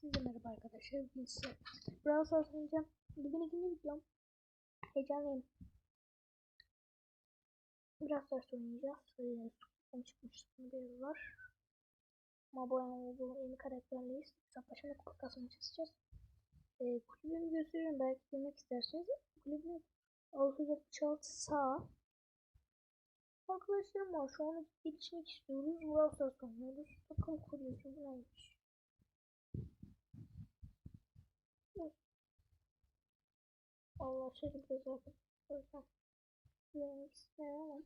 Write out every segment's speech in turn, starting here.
Size merhaba arkadaşlar. Bugün size Brawl Stars oynayacağım. Bugün ikinci videom. Heyecanlıyım. Brawl Stars oynayacağız. Ee, Son çıkmış bir var. Ama bu olduğu yeni karakterleyiz. Hesaplaşma kupa kasmaya çalışacağız. Ee, kulübümü gösteriyorum. Belki girmek isterseniz. Kulübüm 666 sağ. Arkadaşlarım var. Şu an gelişmek istiyoruz. Brawl Stars oynuyoruz. Takım kuruyoruz. Bu neymiş? Allah şöyle istemem ama.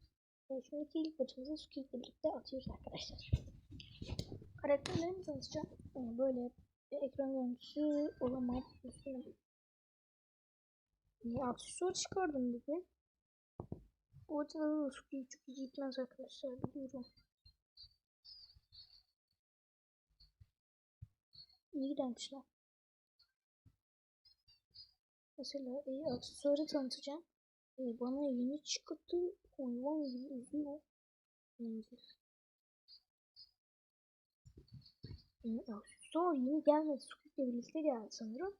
E, şu iki ilk maçımızı Suki ile birlikte atıyoruz arkadaşlar. Karakterlerimi tanıtacağım. Yani böyle ekran görüntüsü olamaz. E, aksesuar çıkardım bugün. Bu arada da çok iyi gitmez arkadaşlar biliyorum. İyi gidermişler. Mesela e, aksesuarı tanıtacağım. E, bana yeni çıktı. Hayvan gibi üzüyor. Neyse. E, aksesuar yeni gelmedi. Squid'le birlikte geldi sanırım.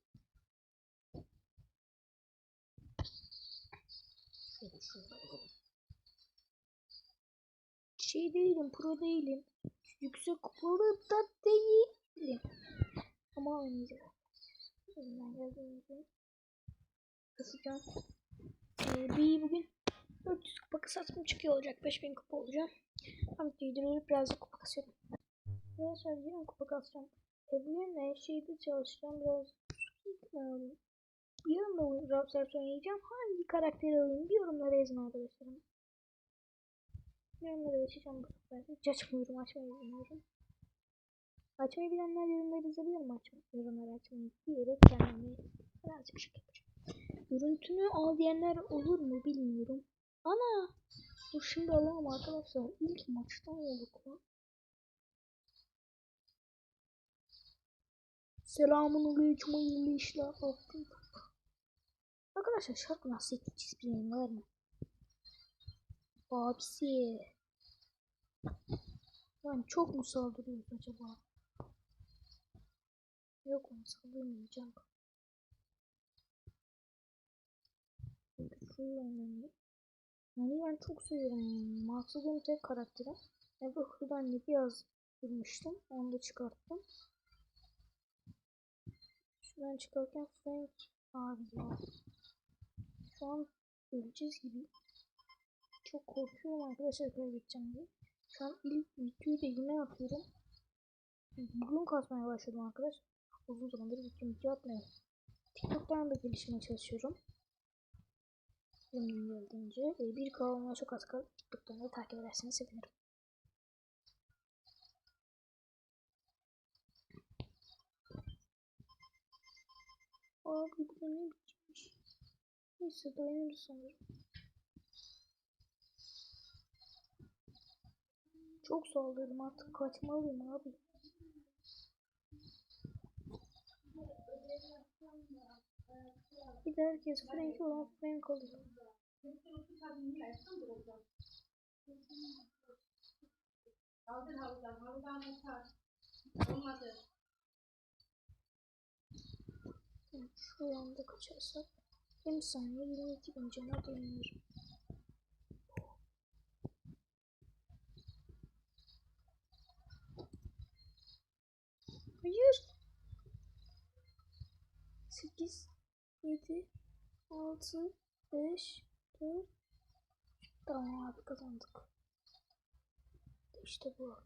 Şey değilim, pro değilim. Yüksek kupalı da değilim. Ama oynayacağım. Elimden geldiğince kasacağım. Ee, bir bugün 400 kupa kasatım çıkıyor olacak. 5000 kupa olacağım. Ben videoyu biraz da kupa kasıyorum. Arkadaşlar yine kupa kasacağım. E, bugün de şeyde çalışacağım. Biraz gitmiyorum. Yarın da Stars oynayacağım. Hangi karakteri alayım? Bir yorumlara yazın arkadaşlarım. Yorumlara açacağım bu sefer. Hiç açmıyorum. Açmayı bilmiyorum. Açmayı bilenler yorumlara yazabilir mi? Açma, yorumlara açmayı diyerek kendimi birazcık şık yapacağım. Görüntünü al diyenler olur mu bilmiyorum. Ana! Dur şimdi alalım arkadaşlar. İlk maçtan olduk lan. Selamun aleyküm hayırlı işler. Arkadaşlar şarkı nasıl çizgilerim var mı? Abisi. Yani çok mu saldırıyoruz acaba? Yok mu saldırmayacağım. Şöyle önemli. Yani ben çok seviyorum. Maksadığım tek karakterim. Ve bu hırdan bir yazdırmıştım. Onu da çıkarttım. Şuradan çıkarken Frank abi ya. Şu an öleceğiz gibi. Çok korkuyorum arkadaşlar kaybedeceğim diye. Şu an ilk videoyu da yine atıyorum. Bugün kasmaya başladım arkadaş. Uzun zamandır video atmıyorum. TikTok'tan da gelişmeye çalışıyorum. Elimden geldiğince. E, bir kalmaya çok az kaldı. TikTok'tan takip ederseniz sevinirim. Abi bu ne biçimmiş. Neyse dayanırız sanırım. Çok saldırdım artık kaçmalıyım abi. Bir de herkes Frank olan Frank oluyor. Kaldır havudan, havudan atar. Olmadı. Şu anda kaçarsak 20 saniye 22 bin cana dayanırım. Hayır. 8 7 6 5 4 Tamam abi kazandık. İşte bu.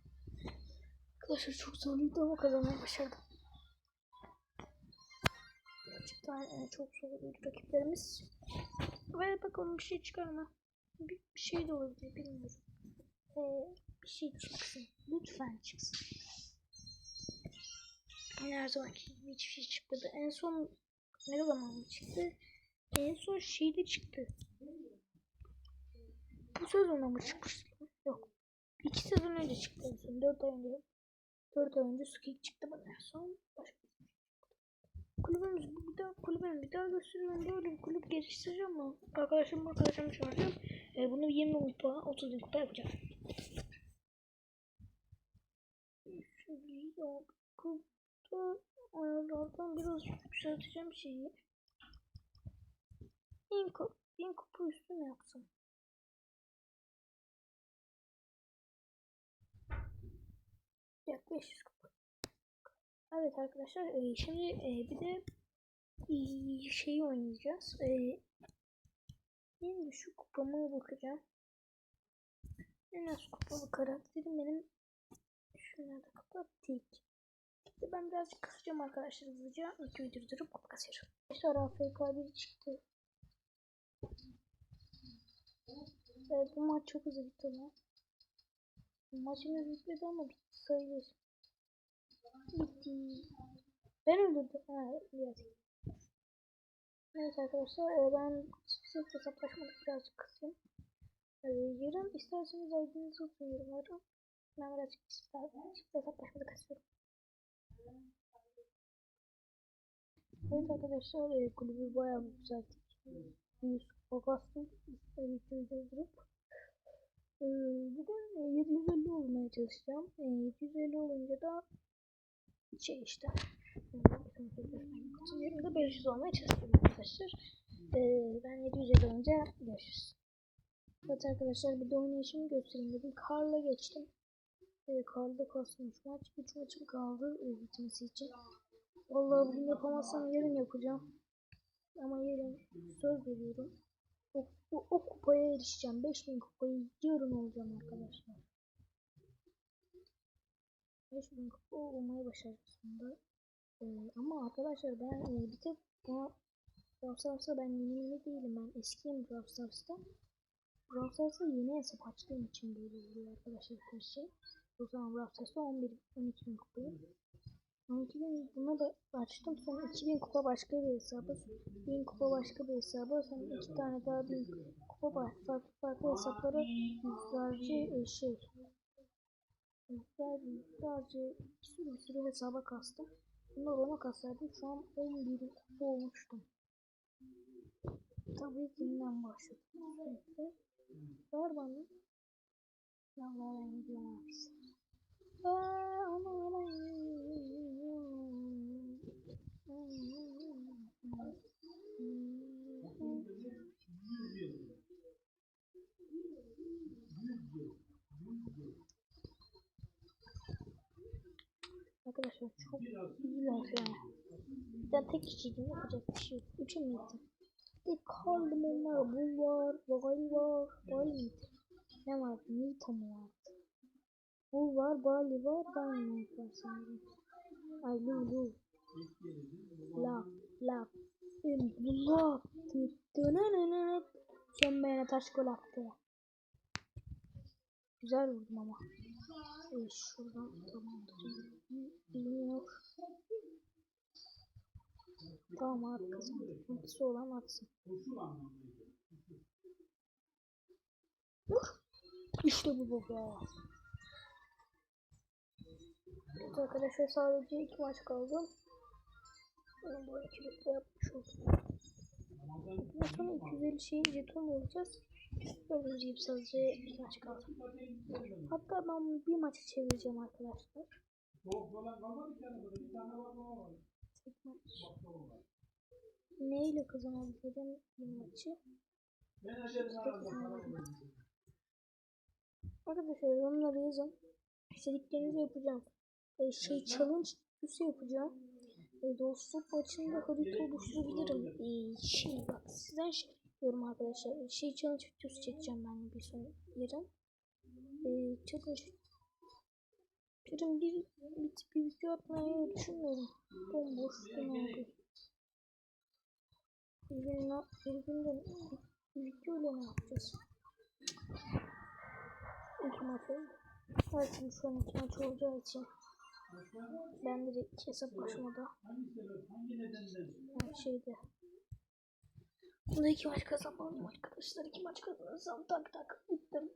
Arkadaşlar çok zorluydu ama kazanmayı başardım. Gerçekten e, çok zorluydu rakiplerimiz. Ve bakalım bir şey çıkarma. Bir, bir şey de olabilir bilmiyorum. Ee, bir şey çıksın. Lütfen çıksın. Her zamanki hiçbir şey çıkmadı. En son ne zaman mı çıktı? En son şeyde çıktı. Bu sezonda mı çıkmıştı? Yok. İki sezon önce çıktı en son. Dört ay önce. Dört ay önce Suki çıktı bana son. Başka bir şey. Kulübümüz bir daha kulübümü bir daha gösteriyorum. Böyle bir kulüp geliştireceğim ama arkadaşım arkadaşım çağıracağım. E, bunu 20 kupa 30 bin kupa yapacağım. Şöyle Hatta ayarlardan biraz yükselteceğim şeyi. Bin, kup, bin kupa üstü mü yapsam? Yak 500 kupa. Evet arkadaşlar e, şimdi e, bir de e, şeyi oynayacağız. E, en düşük kupama bakacağım. En az kupalı karakterim benim şunlarda kapat tek. İşte ben birazcık kısacağım arkadaşlar hızlıca. Videoyu durdurup kasıyorum. Arkadaşlar AFK 1 çıktı. Evet bu maç çok hızlı bitti lan. Maçımız bitmedi ama bitti sayılır. Bitti. Ben öldürdüm. Ha, evet. Evet arkadaşlar e, ben sırf hesaplaşmadık birazcık kısayım. Ee, yarın isterseniz aydınızı okuyun yorumlara. Ben birazcık çift hesaplaşmadık kısıyorum. Evet arkadaşlar e, kulübü bayağı bir yükselttik. 100 bastım. Videoyu durdurup. E, bugün e, 750 olmaya çalışacağım. E, 750 olunca da şey işte. Yarın da 500 olmaya çalışacağım arkadaşlar. E, ben 750 olunca görüşürüz. Evet arkadaşlar bir de oynayışımı göstereyim dedim. Karla geçtim. E, Karla kastım 3 maç. 3 maçım kaldı e, bitmesi için. Vallahi bugün yapamazsam yarın yapacağım. Ama yarın söz veriyorum. O, o, o kupaya erişeceğim. 5000 kupayı yarın olacağım arkadaşlar. 5000 kupa olmayı başardım sonunda. Ee, ama arkadaşlar ben e, bir tek Brawl ben yeni yeni değilim. Ben eskiyim Brawl Stars'ta. Brawl Stars'ta yeni hesap açtığım için böyle oluyor arkadaşlar her şey. O zaman Brawl Stars'ta 11 12 bin kupayım. 12 bin buna da açtım. Sonra 2000 kupa başka bir hesabı. 1000 kupa başka bir hesabı. Sonra iki tane daha bin kupa var. Farklı farklı hesaplara yüzlerce e, şey. Yüzler, yüzlerce bir sürü bir sürü hesaba kastım. Bunlar ona kasardım. Şu an 11 kupa olmuştum. Tabii kimden başladım. Ver bana. Vallahi ben gidiyorum abi. Aa, ama ben Arkadaşlar çok iyiler yani. Ben tek kişiydim yapacak bir şey yok. Mi gittim? Bir kaldım onlar. Bu var, Vay var, mıydı? Ne var? Nita mı vardı? Bu var, Bali var, Dynamite var sanırım. Ay Lulu. Laf, laf. Laf. Dönenenene. Sönmeyene ama. Ee, şuradan tamamdır. Bilmiyor. Tamam abi kazandık. Ultisi olan atsın. İşte bu baba. Evet arkadaşlar sadece iki maç kaldı. Ben bu ikilikle yapmış oldum. Bundan sonra 250 şeyin jeton olacağız. Gördüğünüz gibi sadece iki maç kaldı. Hatta ben bir maçı çevireceğim arkadaşlar. Tek maç. Neyle kazanabilirim bir maçı? Arkadaşlar yorumlara yazın. İstediklerinizi yapacağım. E, şey challenge üstü yapacağım. E, dostluk maçında harita oluşturabilirim. E, şey bak sizden şey yapıyorum arkadaşlar. E, Şey challenge videosu çekeceğim ben bir son yarın. E, challenge yarın bir, bir, bir video atmayı düşünmüyorum. Bomboş gün. Bir gün, ne- de video ile ne yapacağız? İki maç oldu. Evet şu an iki maç olacağı için ben direkt hesaplaşmada yani şeyde Bunda iki maç kazanmalıyım arkadaşlar. İki maç kazanırsam tak tak bittim.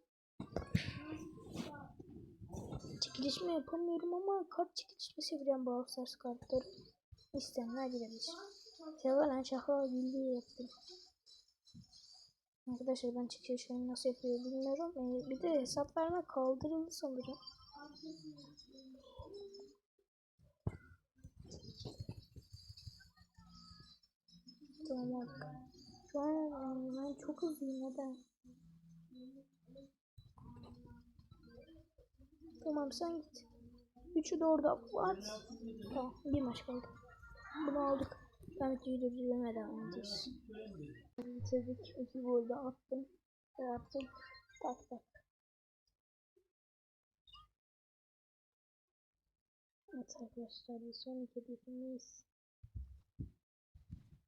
Çekiliş mi yapamıyorum ama kart çekilişini seviyorum bu Stars kartları. İsteyenler girebilir. Sevalen şaka bildiği yaptım. Arkadaşlar ben çekilişimi nasıl yapıyor bilmiyorum. Ee, bir de hesap verme kaldırıldı sanırım. Tamam. Şu an ben çok hızlıyım neden? Tamam sen git. Üçü de orada var. Tamam bir maç kaldı. Bunu aldık. Ben videoyu durdurmaya devam edeceğiz. Bitirdik. İki gol de attım. Ve artık tak tak. Evet arkadaşlar bir sonraki hedefimiz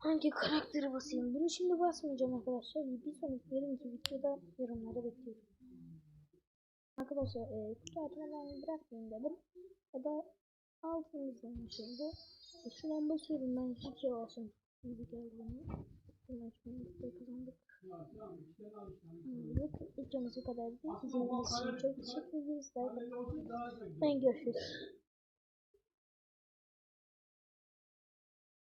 Hangi karakteri basayım? Bunu şimdi basmayacağım arkadaşlar. Bir sonraki yarınki videoda yorumlara bekliyorum. Arkadaşlar e, kutu açmadan bırakmayayım dedim. Ya da altımızdan şimdi. E, şuradan basıyorum ben hiç yavaşım. Gibi geldi bana. Bunu açmayı kazandık. Anladık. İlk bu kadardı. İzlediğiniz için çok teşekkür ederiz. Ben görüşürüz.